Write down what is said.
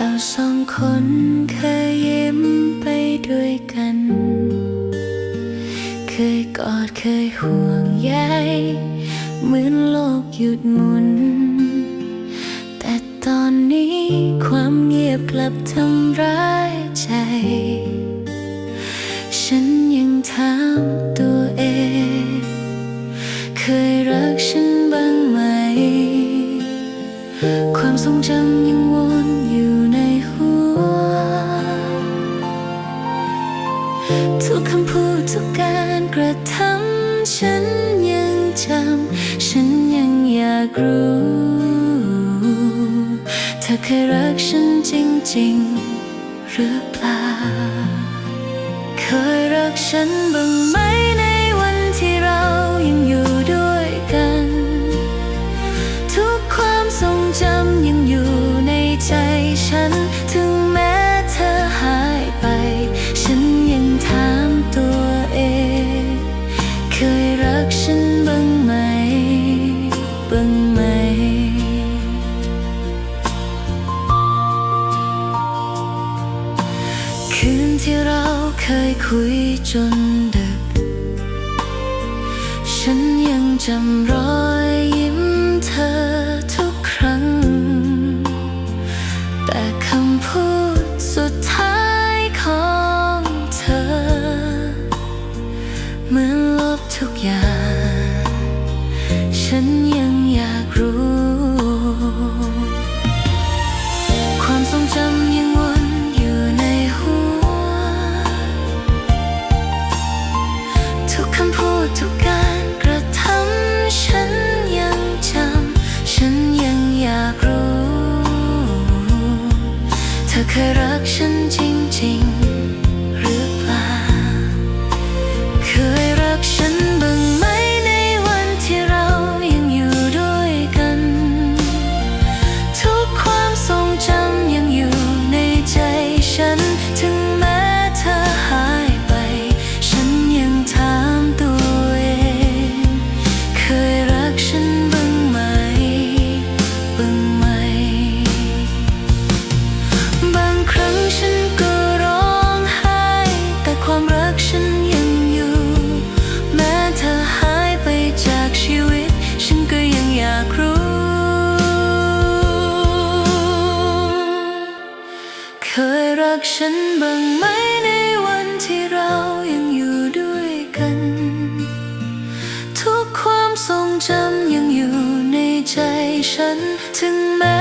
ราสองคนเคยยิ้มไปด้วยกัน เคยกอดเคยห่วงใยเหมือนโลกหยุดหมุน แต่ตอนนี้ความเงียบกลับทำร้ายใจ ฉันยังถามตัวเอง เคยรักฉันบ้างไหม ความทรงจำยัง ทุกคำพูดทุกการกระทำฉันยังจำฉันยังอยากรู้เธอเคยรักฉันจริงๆหรือเปล่า เคยรักฉันบ้างไหม ที่เราเคยคุยจนดึก ฉันยังจำรอยยิ้มเธอทุกครั้ง แต่คำพูดสุดท้ายของเธอ เหมือนลบทุกอย่าง ฉันยัง ทุกคำพูดทุกการกระทำฉันยังจำฉันยังอยากรู้ เธอเคยรักฉัน ฉันบ้างไหมในวันที่เรายังอยู่ด้วยกัน ทุกความทรงจำยังอยู่ในใจฉันถึงแม้